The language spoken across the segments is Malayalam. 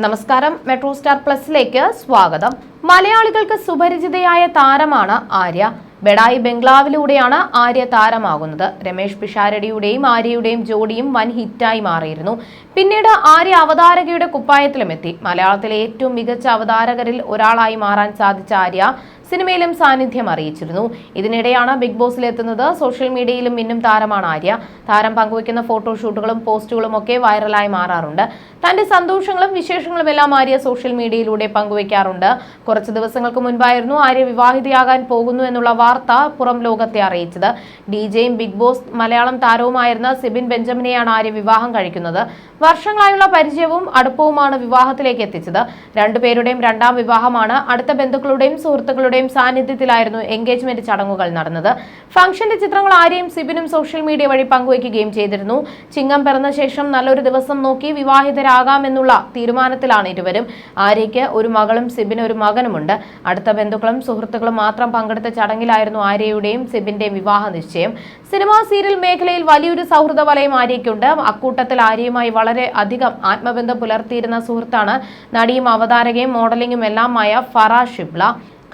നമസ്കാരം. മെട്രോ സ്റ്റാർ പ്ലസിലേക്ക് സ്വാഗതം. മലയാളികൾക്ക് സുപരിചിതയായ താരമാണ് ആര്യ. ബെഡായി ബംഗ്ലാവിലൂടെയാണ് ആര്യ താരമാകുന്നത്. രമേഷ് പിഷാരടിയുടെയും ആര്യയുടെയും ജോഡിയും വൻ ഹിറ്റായി മാറിയിരുന്നു. പിന്നീട് ആര്യ അവതാരകയുടെ കുപ്പായത്തിലുമെത്തി. മലയാളത്തിലെ ഏറ്റവും മികച്ച അവതാരകരിൽ ഒരാളായി മാറാൻ സാധിച്ച ആര്യ സിനിമയിലും സാന്നിധ്യം അറിയിച്ചിരുന്നു. ഇതിനിടെയാണ് ബിഗ് ബോസിൽ എത്തുന്നത് സോഷ്യൽ മീഡിയയിലും മിന്നും താരമാണ് ആര്യ. താരം പങ്കുവയ്ക്കുന്ന ഫോട്ടോഷൂട്ടുകളും പോസ്റ്റുകളും ഒക്കെ വൈറലായി മാറാറുണ്ട്. തന്റെ സന്തോഷങ്ങളും വിശേഷങ്ങളും എല്ലാം ആര്യ സോഷ്യൽ മീഡിയയിലൂടെ പങ്കുവയ്ക്കാറുണ്ട്. കുറച്ച് ദിവസങ്ങൾക്ക് മുൻപായിരുന്നു ആര്യ വിവാഹിതയാകാൻ പോകുന്നു എന്നുള്ള വാർത്ത പുറം ലോകത്തെ അറിയിച്ചത്. ഡി ജെയും ബിഗ് ബോസ് മലയാളം താരവുമായിരുന്ന സിബിൻ ബെഞ്ചമിനെയാണ് ആര്യ വിവാഹം കഴിക്കുന്നത്. വർഷങ്ങളായുള്ള പരിചയവും അടുപ്പവുമാണ് വിവാഹത്തിലേക്ക് എത്തിച്ചത്. രണ്ടുപേരുടെയും രണ്ടാം വിവാഹമാണ് അടുത്ത ബന്ധുക്കളുടെയും സുഹൃത്തുക്കളുടെയും സാന്നിധ്യത്തിലായിരുന്നു എൻഗേജ്മെന്റ് ചടങ്ങുകൾ നടന്നത്. ഫംഗ്ഷന്റെ ചിത്രങ്ങൾ ആര്യയും സിബിനും സോഷ്യൽ മീഡിയ വഴി പങ്കുവയ്ക്കുകയും ചെയ്തിരുന്നു. ചിങ്ങം പിറന്ന ശേഷം നല്ലൊരു ദിവസം നോക്കി വിവാഹിതരാകാമെന്നുള്ള തീരുമാനത്തിലാണ് ഇരുവരും. ആര്യയ്ക്ക് ഒരു മകളും സിബിന് ഒരു മകനുമുണ്ട്. അടുത്ത ബന്ധുക്കളും സുഹൃത്തുക്കളും മാത്രം പങ്കെടുത്ത ചടങ്ങിലായിരുന്നു ആര്യയുടെയും സിബിന്റെയും വിവാഹ നിശ്ചയം. സിനിമാ സീരിയൽ മേഖലയിൽ വലിയൊരു സൗഹൃദ വലയം ആര്യയ്ക്കുണ്ട്. അക്കൂട്ടത്തിൽ ആര്യയുമായി വളരെ അധികം ആത്മബന്ധം പുലർത്തിയിരുന്ന സുഹൃത്താണ്. നടിയും അവതാരകയും മോഡലിംഗും എല്ലാമായ ഫറ ഷിബ്ല.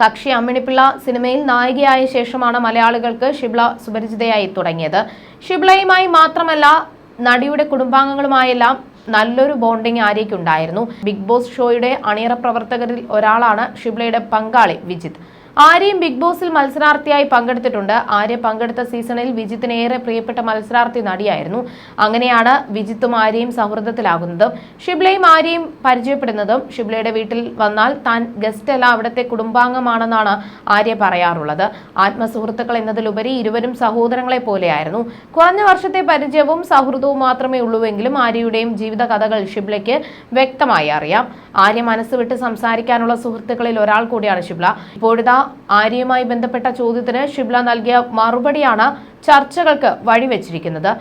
കക്ഷി അമ്മിണിപ്പിള്ള സിനിമയിൽ നായികയായ ശേഷമാണ് മലയാളികൾക്ക് ഷിബ്ല സുപരിചിതയായി തുടങ്ങിയത്. ഷിബ്ലയുമായി മാത്രമല്ല നടിയുടെ കുടുംബാംഗങ്ങളുമായെല്ലാം നല്ലൊരു ബോണ്ടിങ് ആര്യയ്ക്കുണ്ടായിരുന്നു. ബിഗ് ബോസ് ഷോയുടെ അണിയറ പ്രവർത്തകരിൽ ഒരാളാണ് ഷിബ്ലയുടെ പങ്കാളി വിജിത്ത് ആര്യയും ബിഗ് ബോസിൽ മത്സരാർത്ഥിയായി പങ്കെടുത്തിട്ടുണ്ട്. ആര്യ പങ്കെടുത്ത സീസണിൽ വിജിത്തിന് ഏറെ പ്രിയപ്പെട്ട മത്സരാർത്ഥി നടിയായിരുന്നു. അങ്ങനെയാണ് വിജിത്തും ആര്യയും സൗഹൃദത്തിലാകുന്നതും. ഷിബ്ലയും ആര്യയും പരിചയപ്പെടുന്നതും ഷിബ്ലയുടെ വീട്ടിൽ വന്നാൽ താൻ ഗസ്റ്റ് അല്ല അവിടുത്തെ കുടുംബാംഗമാണെന്നാണ് ആര്യ പറയാറുള്ളത്. ആത്മസുഹൃത്തുക്കൾ എന്നതിലുപരി ഇരുവരും സഹോദരങ്ങളെ പോലെയായിരുന്നു. കുറഞ്ഞ വർഷത്തെ പരിചയവും സൗഹൃദവും മാത്രമേ ഉള്ളൂവെങ്കിലും ആര്യയുടെയും ജീവിത കഥകൾ ഷിബ്ലയ്ക്ക് വ്യക്തമായി അറിയാം. ആര്യ മനസ്സ് വിട്ട് സംസാരിക്കാനുള്ള സുഹൃത്തുക്കളിൽ ഒരാൾ കൂടിയാണ് ഷിബ്ല. ഇപ്പോഴിതാ ആര്യയുമായി ബന്ധപ്പെട്ട ചോദ്യത്തിന് ഷിബ്ല നൽകിയ മറുപടിയാണ് ചർച്ചകൾക്ക് വഴിവെച്ചിരിക്കുന്നത്.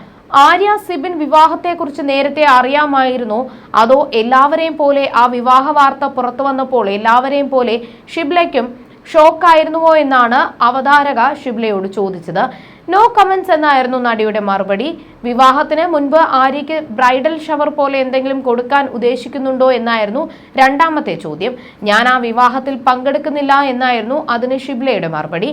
ആര്യ സിബിൻ വിവാഹത്തെക്കുറിച്ച് നേരത്തെ അറിയാമായിരുന്നു. അതോ എല്ലാവരെയും പോലെ ആ വിവാഹ വാർത്ത പുറത്തു വന്നപ്പോൾ എല്ലാവരെയും പോലെ ഷിബ്ലയ്ക്കും ഷോക്കായിരുന്നുവോ എന്നാണ് അവതാരക ഷിബ്ലയോട് ചോദിച്ചത്. നോ കമന്റ്സ് എന്നായിരുന്നു നടിയുടെ മറുപടി. വിവാഹത്തിന് മുൻപ് ആര്യയ്ക്ക് ബ്രൈഡൽ ഷവർ പോലെ എന്തെങ്കിലും കൊടുക്കാൻ ഉദ്ദേശിക്കുന്നുണ്ടോ എന്നായിരുന്നു രണ്ടാമത്തെ ചോദ്യം. ഞാൻ ആ വിവാഹത്തിൽ പങ്കെടുക്കുന്നില്ല എന്നായിരുന്നു അതിന് ഷിബ്ലയുടെ മറുപടി.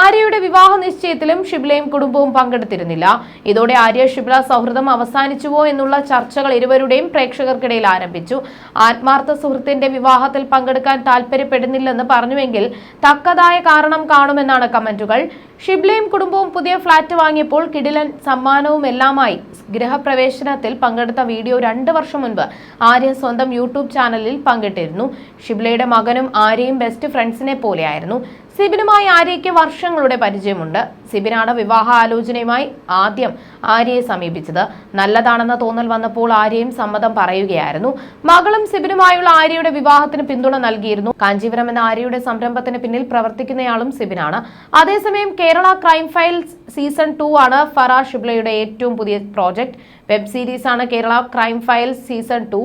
ആര്യയുടെ വിവാഹ നിശ്ചയത്തിലും ഷിബ്ലയും കുടുംബവും പങ്കെടുത്തിരുന്നില്ല. ഇതോടെ ആര്യ ഷിബ്ല സൗഹൃദം അവസാനിച്ചുവോ എന്നുള്ള ചർച്ചകൾ ഇരുവരുടെയും പ്രേക്ഷകർക്കിടയിൽ ആരംഭിച്ചു. ആത്മാർത്ഥ സുഹൃത്തിന്റെ വിവാഹത്തിൽ പങ്കെടുക്കാൻ താല്പര്യപ്പെടുന്നില്ലെന്ന് പറഞ്ഞുവെങ്കിൽ തക്കതായ കാരണം കാണുമെന്നാണ് കമന്റുകൾ. ഷിബ്ലയും കുടുംബവും പുതിയ ഫ്ളാറ്റ് വാങ്ങിയപ്പോൾ കിടിലൻ സമ്മാനവും എല്ലാമായി. ഗൃഹപ്രവേശനത്തിൽ പങ്കെടുത്ത വീഡിയോ രണ്ട് വർഷം മുൻപ് ആര്യ സ്വന്തം യൂട്യൂബ് ചാനലിൽ പങ്കിട്ടിരുന്നു. ഷിബ്ലയുടെ മകനും ആര്യയും ബെസ്റ്റ് ഫ്രണ്ട്സിനെ പോലെയായിരുന്നു. സിബിനുമായി ആര്യയ്ക്ക് വർഷങ്ങളുടെ പരിചയമുണ്ട്. സിബിനാണ് വിവാഹ ആലോചനയുമായി ആദ്യം ആര്യയെ സമീപിച്ചത്. നല്ലതാണെന്ന തോന്നൽ വന്നപ്പോൾ ആര്യയും സമ്മതം പറയുകയായിരുന്നു. മകളും സിബിനുമായുള്ള ആര്യയുടെ വിവാഹത്തിന് പിന്തുണ നൽകിയിരുന്നു. കാഞ്ചീപുരം എന്ന ആര്യയുടെ സംരംഭത്തിന് പിന്നിൽ പ്രവർത്തിക്കുന്നയാളും സിബിനാണ്. അതേസമയം Kerala crime files season two ആണ് ഫറാ ഷിബ്ലയുടെ ഏറ്റവും പുതിയ പ്രോജക്ട് വെബ് സീരീസ് ആണ് Kerala crime files season two.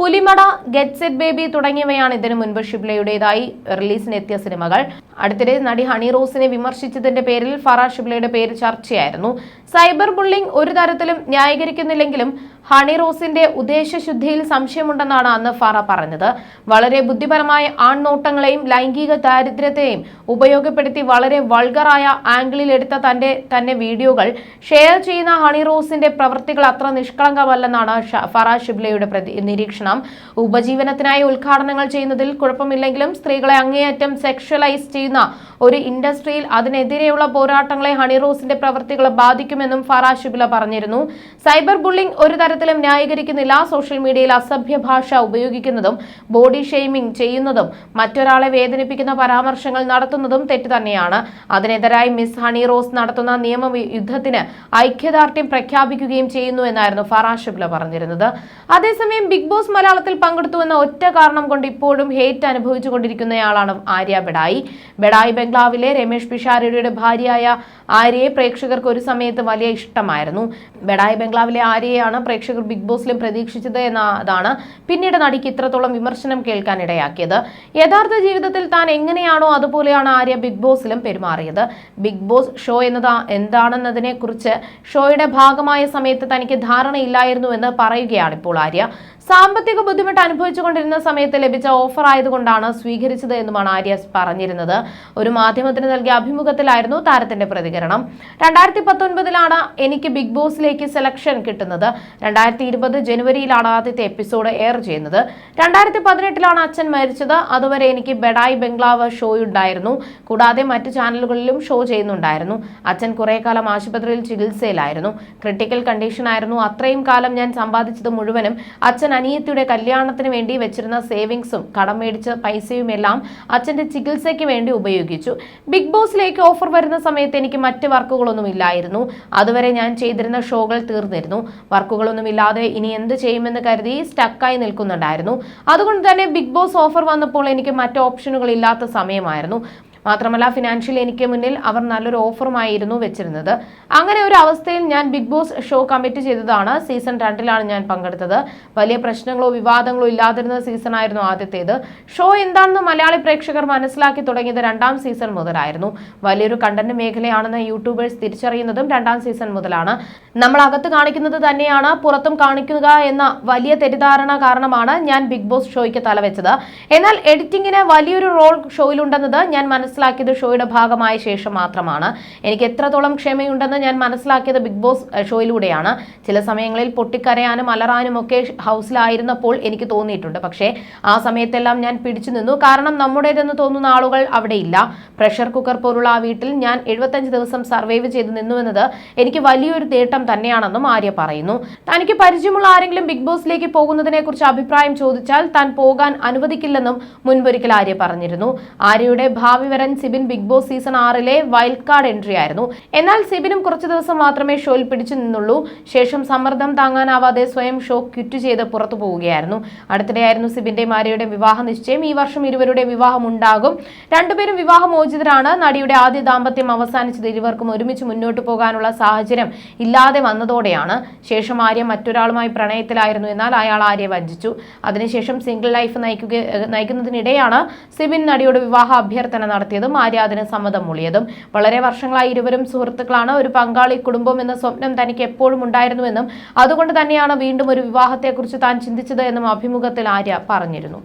Pulimada get set baby തുടങ്ങിയവയാണ് ഇതിനു മുൻപ് ഷിബ്ലയുടേതായി റിലീസിനെത്തിയ സിനിമകൾ. അടുത്തിടെ നടി ഹണി റോസിനെ വിമർശിച്ചതിന്റെ പേരിൽ ഫറ ഷിബ്ലയുടെ പേര് ചർച്ചയായിരുന്നു. സൈബർ ബുള്ളിംഗ് ഒരു തരത്തിലും ന്യായീകരിക്കുന്നില്ലെങ്കിലും ഹണി റോസിന്റെ ഉദ്ദേശശുദ്ധിയിൽ സംശയമുണ്ടെന്നാണ് അന്ന് ഫറ പറഞ്ഞത്. വളരെ ബുദ്ധിപരമായ ആൺനോട്ടങ്ങളെയും ലൈംഗിക ദാരിദ്ര്യത്തെയും ഉപയോഗപ്പെടുത്തി വളരെ വൾഗറായ ആംഗിളിൽ എടുത്ത തന്റെ തന്നെ വീഡിയോകൾ ഷെയർ ചെയ്യുന്ന ഹണി റോസിന്റെ പ്രവൃത്തികൾ അത്ര നിഷ്കളങ്കമല്ലെന്നാണ് ഫറ ഷിബ്ലയുടെ നിരീക്ഷണം. ഉപജീവനത്തിനായി ഉദ്ഘാടനങ്ങൾ ചെയ്യുന്നതിൽ കുഴപ്പമില്ലെങ്കിലും സ്ത്രീകളെ അങ്ങേയറ്റം സെക്ഷലൈസ് ചെയ്യുന്ന ഒരു ഇൻഡസ്ട്രിയിൽ അതിനെതിരെയുള്ള പോരാട്ടങ്ങളെ ഹണി റോസിന്റെ പ്രവൃത്തികൾ ബാധിക്കുമെന്നും ഫറ ഷിബ്ല പറഞ്ഞിരുന്നു. സൈബർ ബുള്ളിംഗ് ഒരു തരത്തിലും ന്യായീകരിക്കുന്നില്ല. സോഷ്യൽ മീഡിയയിൽ അസഭ്യ ഭാഷ ഉപയോഗിക്കുന്നതും ബോഡി ഷെയ്മിംഗ് ചെയ്യുന്നതും മറ്റൊരാളെ വേദനിപ്പിക്കുന്ന പരാമർശങ്ങൾ നടത്തുന്നതും തെറ്റ് തന്നെയാണ്. അതിനെതിരായി മിസ് ഹണി റോസ് നടത്തുന്ന നിയമ യുദ്ധത്തിന് ഐക്യദാർഢ്യം പ്രഖ്യാപിക്കുകയും ചെയ്യുന്നു എന്നായിരുന്നു ഫറ ഷിബ്ല പറഞ്ഞിരുന്നത്. അതേസമയം ബിഗ് ബോസ് മലയാളത്തിൽ പങ്കെടുത്തുവെന്ന ഒറ്റ കാരണം കൊണ്ട് ഇപ്പോഴും ഹേറ്റ് അനുഭവിച്ചുകൊണ്ടിരിക്കുന്നയാളാണ് ആര്യ ബെഡായി. ബെഡായി ബംഗ്ലാവിലെ രമേഷ് പിഷാരടിയുടെ ഭാര്യയായ ആര്യയെ പ്രേക്ഷകർക്ക് ഒരു സമയത്ത് വലിയ ഇഷ്ടമായിരുന്നു. ബെഡായി ബംഗ്ലാവിലെ ആര്യയാണ് പ്രേക്ഷകർ ബിഗ് ബോസിലും പ്രതീക്ഷിച്ചത് എന്നതാണ് പിന്നീട് നടിക്ക് ഇത്രത്തോളം വിമർശനം കേൾക്കാൻ ഇടയാക്കിയത് യഥാർത്ഥ ജീവിതത്തിൽ താൻ എങ്ങനെയാണോ അതുപോലെയാണ് ആര്യ ബിഗ് ബോസിലും പെരുമാറിയത്. ബിഗ് ബോസ് ഷോ എന്നത് എന്താണെന്നതിനെ ഷോയുടെ ഭാഗമായ സമയത്ത് തനിക്ക് ധാരണയില്ലായിരുന്നുവെന്ന് പറയുകയാണ് ഇപ്പോൾ ആര്യ. സാമ്പത്തിക ബുദ്ധിമുട്ട് അനുഭവിച്ചുകൊണ്ടിരുന്ന സമയത്ത് ലഭിച്ച ഓഫർ ആയതുകൊണ്ടാണ് സ്വീകരിച്ചത് എന്നുമാണ് ആര്യ പറഞ്ഞിരുന്നത്. ഒരു മാധ്യമത്തിന് നൽകിയ അഭിമുഖത്തിലായിരുന്നു താരത്തിന്റെ പ്രതികരണം. രണ്ടായിരത്തി പത്തൊൻപതിലാണ് എനിക്ക് ബിഗ് ബോസിലേക്ക് സെലക്ഷൻ കിട്ടുന്നത്. രണ്ടായിരത്തി ഇരുപത് ജനുവരിയിലാണ് ആദ്യത്തെ എപ്പിസോഡ് എയർ ചെയ്യുന്നത്. രണ്ടായിരത്തി പതിനെട്ടിലാണ് അച്ഛൻ മരിച്ചത്. അതുവരെ എനിക്ക് ബെഡായി ബംഗ്ലാവ് ഷോ ഉണ്ടായിരുന്നു. കൂടാതെ മറ്റു ചാനലുകളിലും ഷോ ചെയ്യുന്നുണ്ടായിരുന്നു. അച്ഛൻ കുറെ കാലം ആശുപത്രിയിൽ ചികിത്സയിലായിരുന്നു. ക്രിട്ടിക്കൽ കണ്ടീഷൻ ആയിരുന്നു. അത്രയും കാലം ഞാൻ സമ്പാദിച്ചത് മുഴുവനും അച്ഛൻ അനിയത്തിയുടെ കല്യാണത്തിന് വേണ്ടി വെച്ചിരുന്ന സേവിങ്സും കടം മേടിച്ച പൈസയുമെല്ലാം അച്ഛന്റെ ചികിത്സയ്ക്ക് വേണ്ടി ഉപയോഗിച്ചു. ബിഗ് ബോസിലേക്ക് ഓഫർ വരുന്ന സമയത്ത് എനിക്ക് മറ്റ് വർക്കുകളൊന്നും ഇല്ലായിരുന്നു. അതുവരെ ഞാൻ ചെയ്തിരുന്ന ഷോകൾ തീർന്നിരുന്നു. വർക്കുകളൊന്നും ഇല്ലാതെ ഇനി എന്ത് ചെയ്യുമെന്ന് കരുതി സ്റ്റക്കായി നിൽക്കുന്നുണ്ടായിരുന്നു. അതുകൊണ്ട് തന്നെ ബിഗ് ബോസ് ഓഫർ വന്നപ്പോൾ എനിക്ക് മറ്റ് ഓപ്ഷനുകൾ ഇല്ലാത്ത സമയമായിരുന്നു. മാത്രമല്ല ഫിനാൻഷ്യൽ എനിക്ക് മുന്നിൽ അവർ നല്ലൊരു ഓഫറുമായിരുന്നു വെച്ചിരുന്നത്. അങ്ങനെ ഒരു അവസ്ഥയിൽ ഞാൻ ബിഗ് ബോസ് ഷോ കമ്മിറ്റ് ചെയ്തതാണ്. സീസൺ രണ്ടിലാണ് ഞാൻ പങ്കെടുത്തത്. വലിയ പ്രശ്നങ്ങളോ വിവാദങ്ങളോ ഇല്ലാതിരുന്ന സീസൺ ആയിരുന്നു ആദ്യത്തേത്. ഷോ എന്താണെന്ന് മലയാളി പ്രേക്ഷകർ മനസ്സിലാക്കി തുടങ്ങിയത് രണ്ടാം സീസൺ മുതലായിരുന്നു. വലിയൊരു കണ്ടന്റ് മേഖലയാണെന്ന് യൂട്യൂബേഴ്സ് തിരിച്ചറിയുന്നതും രണ്ടാം സീസൺ മുതലാണ്. നമ്മൾ അകത്ത് കാണിക്കുന്നത് തന്നെയാണ് പുറത്തും കാണിക്കുക എന്ന വലിയ തെറ്റിദ്ധാരണ കാരണമാണ് ഞാൻ ബിഗ് ബോസ് ഷോയ്ക്ക് തലവെച്ചത്. എന്നാൽ എഡിറ്റിംഗിന് വലിയൊരു റോൾ ഷോയിലുണ്ടെന്നത് ഞാൻ മനസ്സിലാക്കിയത് ഷോയുടെ ഭാഗമായ ശേഷം മാത്രമാണ്. എനിക്ക് എത്രത്തോളം ക്ഷമയുണ്ടെന്ന് ഞാൻ മനസ്സിലാക്കിയത് ബിഗ് ബോസ് ഷോയിലൂടെയാണ്. ചില സമയങ്ങളിൽ പൊട്ടിക്കരയാനും അലറാനും ഒക്കെ ഹൗസിലായിരുന്നപ്പോൾ എനിക്ക് തോന്നിയിട്ടുണ്ട്. പക്ഷേ ആ സമയത്തെല്ലാം ഞാൻ പിടിച്ചു നിന്നു. കാരണം നമ്മുടേതെന്ന് തോന്നുന്ന ആളുകൾ അവിടെയില്ല. പ്രഷർ കുക്കർ പോലുള്ള ആ വീട്ടിൽ ഞാൻ എഴുപത്തഞ്ച് ദിവസം സർവൈവ് ചെയ്ത് നിന്നുവെന്നത് എനിക്ക് വലിയൊരു നേട്ടം തന്നെയാണെന്നും ആര്യ പറയുന്നു. തനിക്ക് പരിചയമുള്ള ആരെങ്കിലും ബിഗ് ബോസിലേക്ക് പോകുന്നതിനെ കുറിച്ച് അഭിപ്രായം ചോദിച്ചാൽ താൻ പോകാൻ അനുവദിക്കില്ലെന്നും മുൻപൊരിക്കൽ ആര്യ പറഞ്ഞിരുന്നു. ആര്യയുടെ ഭാവി സിബിൻ ബിഗ് ബോസ് സീസൺ ആറിലെ വൈൽഡ് കാർഡ് എൻട്രി ആയിരുന്നു എന്നാൽ സിബിനും കുറച്ചു ദിവസം മാത്രമേ ഷോയിൽ പിടിച്ചു നിന്നുള്ളൂ. ശേഷം സമ്മർദ്ദം താങ്ങാനാവാതെ സ്വയം ഷോ ക്വിറ്റ് ചെയ്ത് പുറത്തു പോവുകയായിരുന്നു. അടുത്തിടെയായിരുന്നു സിബിന്റെ മാരിയുടെ വിവാഹ നിശ്ചയം. ഈ വർഷം ഇരുവരുടെ വിവാഹം ഉണ്ടാകും. രണ്ടുപേരും വിവാഹമോചിതരാണ്. നടിയുടെ ആദ്യ ദാമ്പത്യം അവസാനിച്ചത് ഇരുവർക്കും ഒരുമിച്ച് മുന്നോട്ട് പോകാനുള്ള സാഹചര്യം ഇല്ലാതെ വന്നതോടെയാണ്. ശേഷം ആര്യ മറ്റൊരാളുമായി പ്രണയത്തിലായിരുന്നു. എന്നാൽ അയാൾ ആര്യ വഞ്ചിച്ചു. അതിനുശേഷം സിംഗിൾ ലൈഫ് നയിക്കുക നയിക്കുന്നതിനിടെയാണ് സിബിൻ നടിയുടെ വിവാഹ അഭ്യർത്ഥന നടത്തിയതും ആര്യ അതിന് സമ്മതം മൂളിയതും. വളരെ വർഷങ്ങളായി ഇരുവരും സുഹൃത്തുക്കളാണ്. ഒരു പങ്കാളി കുടുംബം എന്ന സ്വപ്നം തനിക്ക് എപ്പോഴും ഉണ്ടായിരുന്നുവെന്നും അതുകൊണ്ട് തന്നെയാണ് വീണ്ടും ഒരു വിവാഹത്തെക്കുറിച്ച് താൻ ചിന്തിച്ചത് എന്നും അഭിമുഖത്തിൽ ആര്യ പറഞ്ഞിരുന്നു.